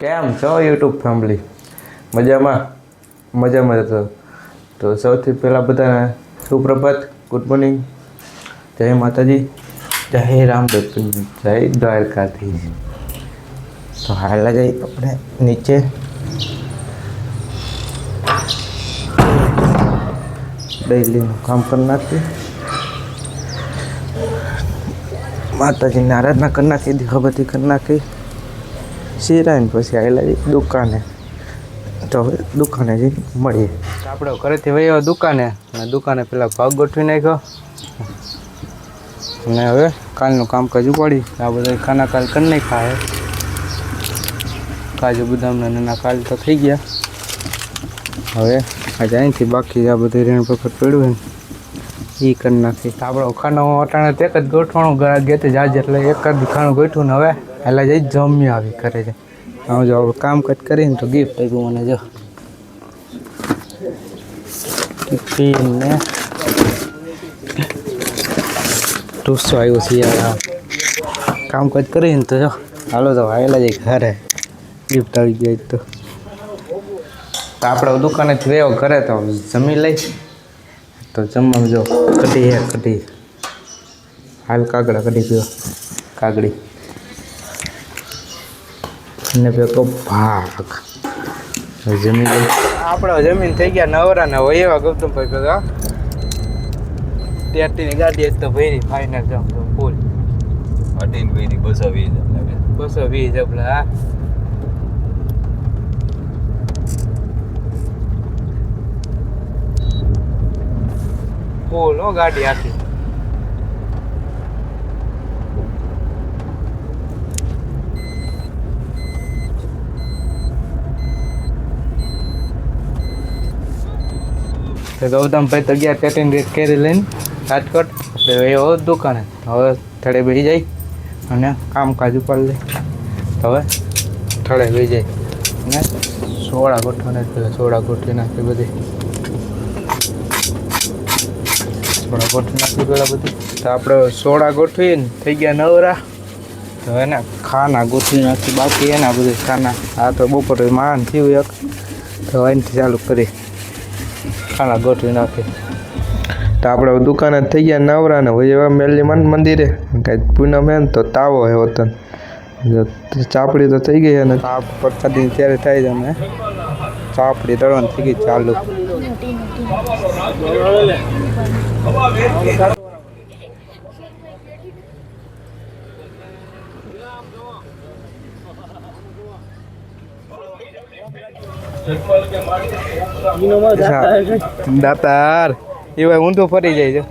કેમ છો YouTube family મજામાં? મજામાં તો તો સૌથી પહેલાં બધાને સુપ્રભાત ગુડ મોર્નિંગ જય માતાજી. જય રામદેવ જય દ્વારકાધીશ. તો હાલ જઈ આપણે નીચે. ડેલીનું કામ કરી નાખીએ. માતાજીની આરાધના કરી નાખી દીવાબત્તી કરી નાખી. સિરાઈને પછી આવેલા દુકાને. તો હવે દુકાને જઈને મળીએ. આપણે ઘરેથી વહી દુકાને. અને દુકાને પેલા ભાગ ગોઠવી નાખ્યો. અને હવે કાલનું કામકાજ ઉપાડી. આ બધા ખાના કાલ કરી નાખ્યા કાજુ બદામના નાના કાલ તો થઈ ગયા. હવે આજે અહીંથી બાકી આ બધું રેણ પકડ પડ્યું ને એ કરી નાખી આપણો ખાનો અટાણે તે જ ગોઠવાનું ગેતે જાજે એટલે એક જ ખાણું ગોઠવું ને હવે. એટલે જઈ જમી આવી કરે છે હવે જો કામ કટ કરીને તો ગિફ્ટ આપ્યું મને જો. ટિફિન ને ઢોસો આવ્યો છે યાર કામ કટ કરીને તો જો. હાલો તો આવેલા જઈ ઘરે. ગિફ્ટ આવી જાય તો. આપણે દુકાનેથી વેવો ઘરે તો જમી લઈ. તો જમવા જો કઢી હે, કઢી. હાલ કાગડા કઢી પીવો કાગડી. ને પેલો ભાગ. જમીન આપણે જમીન થઈ ગયા નવરા ને હોય એવા ગૌતમભાઈ ભેગા. ત્યારથી ગાડી તો ભરી ફાઇનલ જામ તો ફૂલ અઢીન ભાઈની બસો વીસ બસો વીસ આપણે હા. ફૂલ હો ગાડી આખી. તો ગૌતમભાઈ તો ગયા ટેટિંગ કેરી લઈને રાજકોટ. એ દુકાને. હવે થડે બેસી જાય અને કામકાજ ઉપર લે. હવે થડે બેસી જાય. અને સોડા ગોઠવાને પેલા સોડા ગોઠવી નાખી બધી. સોડા ગોઠવી નાખી પેલા બધી. તો આપણે સોડા ગોઠવીને થઈ ગયા નવરા. તો એને ખાના ગોઠવી નાખી, બાકી એના બધું ખાના. આ તો બપોરે માન થયું એક. તો અહીંથી ચાલુ કરી. ખાના ગોઠવી નાખી તો આપણે દુકાને જ થઈ ગયા નવરા ને હોય એવા મેલી મન મંદિરે. કાંઈ પૂનમ હે ને તો તાવો હે વતન. ચાપડી તો થઈ ગઈ અને આ પ્રસાદી ત્યારે થાય છે અમે ચાપડી તળવાની થઈ ગઈ ચાલુ. દાતાર. એવા ઊંધું ફરી જાય છે.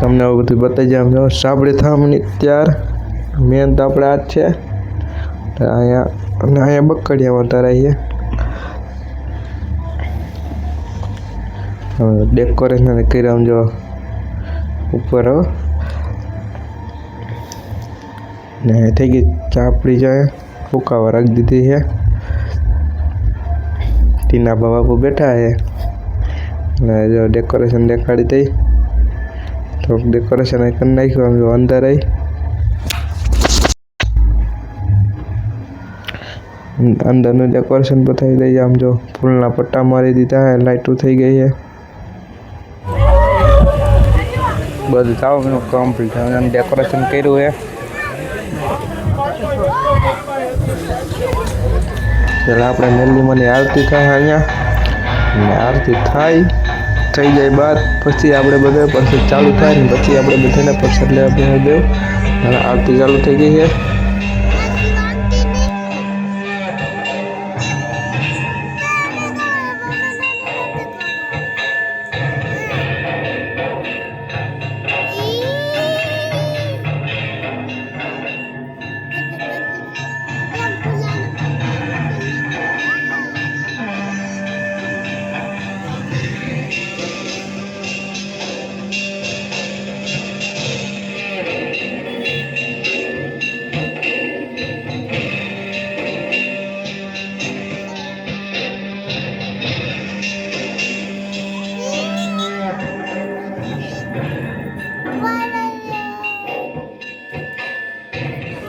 તમને હવે બધું બતાવી જાય સાબડી થામની ત્યાર. મેન તો આપણે આ જ છે. અહીંયા અને અહીંયા બકડીયા વધારે હવે ડેકોરેશન કર્યા જો ઉપર ને થઈ ગઈ ચાપડી જાય ફૂકાવા રાખી દીધી છે. ટીના બાપુ બેઠા છે. ને જો ડેકોરેશન દેખાડી દઈ. તો ડેકોરેશન કરી નાખ્યું, આમ જો અંદર આવી અંદરનું ડેકોરેશન પણ થઈ રહી દઈએ. આમ જો ફૂલના પટ્ટા મારી દીધા છે લાઇટો થઈ ગઈ છે બધું થવાનું કમ્પ્લીટ અને ડેકોરેશન કર્યું છે પેલા આપણે મેલીમાંની આરતી થાય અહીંયા. અને આરતી થાય, થઈ જાય બાદ પછી આપણે બધા પ્રસાદ ચાલુ થાય ને પછી આપણે બધાને પ્રસાદ લેવા બેસી દેવું. આરતી ચાલુ થઈ ગઈ છે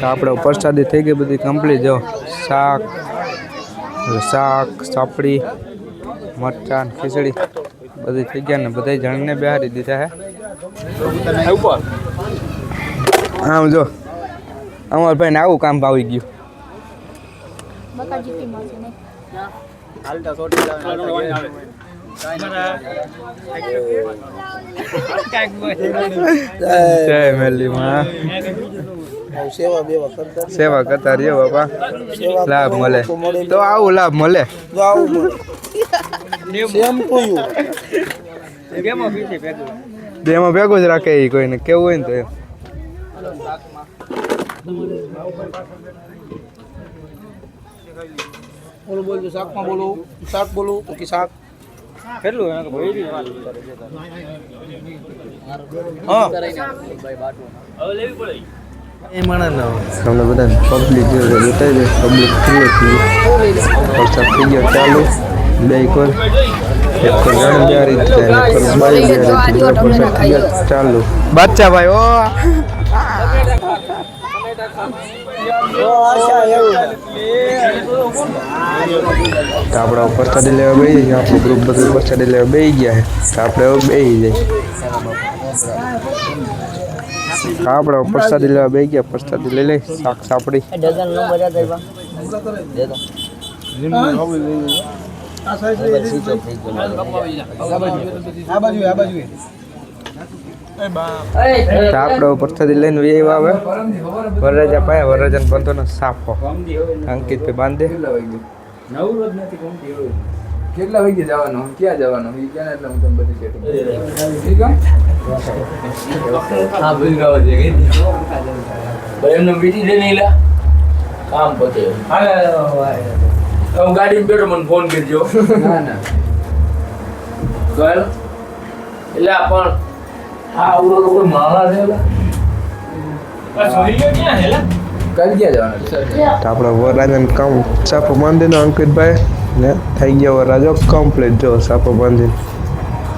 તો આપણે પ્રસાદી થઈ ગઈ બધી કમ્પ્લીટ જો. શાક શાક સાપડી મરચાં ખીચડી બધી થઈ ગયા ને બધા જણને બિહારી દીધા હે. આમ જો અમાર ભાઈ ને આવું કામ ભાવી ગયું. જય મેલી માં સેવા બેવા કરતા સેવા કરતા રહ્યો બાપા. લાભ મળે. તો આવું લાભ મળે. તો આવું મળે. સેમ ટુ બેમાં ભેગું જ રાખે એ કોઈને કેવું હોય ને તો એમ. બોલો બોલો શાકમાં બોલો. શાક બોલો તો કે શાક હા તમને બધાને પબ્લિક જે બતાવી દે પબ્લિક થઈ વરસાદ થઈ ગયો ચાલુ બે કોર એક કોર જાણ બિહારી જ છે એક કોર બાઈ બિહારી છે બધા વરસાદ થઈ ગયા ચાલુ બાદશાહ ભાઈ ઓ તો આપણે પ્રસાદી લેવા બેસી ગયા આપણું ગ્રુપ બધું પ્રસાદી લેવા બેસી ગયા છે તો આપણે હવે બેસી જઈએ આપણે પ્રસાદી લેવા બે ગયા પ્રસાદી લઈ લઈ શાક સાપડી. આ બાજુ આ બાજુ તો આપણે પ્રસાદી લઈને વે આવે વરરાજા પાયા વરરાજાને બંધોનો સાફો. અંકિત ભાઈ બાંધે કેટલા વાગે જવાનો? ક્યાં જવાનો? એટલે હું તમને બધી હા ભૂલ છે એમને બીજી દે નહીં કામ પતે. હું ગાડી બેઠો મને ફોન કરજો. ના ના. એટલે પણ હા આવડો તો કોઈ માણા છે કાલ ક્યાં જવાનું છે? તો આપણે વરરાજાને કામ સાપો બાંધીને અંકિતભાઈ ને થઈ ગયો વરરાજો કમ્પ્લીટ જો સાપો બાંધીને.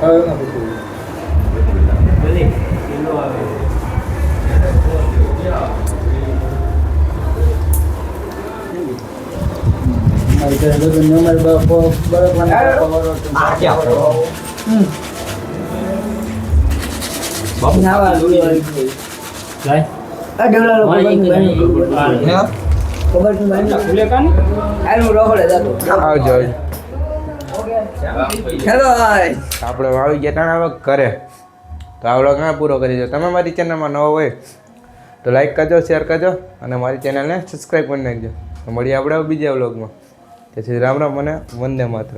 તો એની વાત કરીએ તો નીચે ગફારભાઈ સાફો બાંધ્યો આવડો કાનો એનો ભાઈ બધાને છાપા બાંધતા હતા તો અંકિતભાઈ છાપા બાંધી દે હવે આવજો આપણે વાવી ગયા ટાણા આવક કરે તો આવડો ઘણા પૂરો કરી દો તમે મારી ચેનલમાં નવો હોય તો લાઈક કરજો શેર કરજો અને મારી ચેનલને સબસ્ક્રાઈબ કરી નાખજો. મળીએ આપણે બીજા વ્લોગમાં. તેથી રામ રામ મને વંદે માત્ર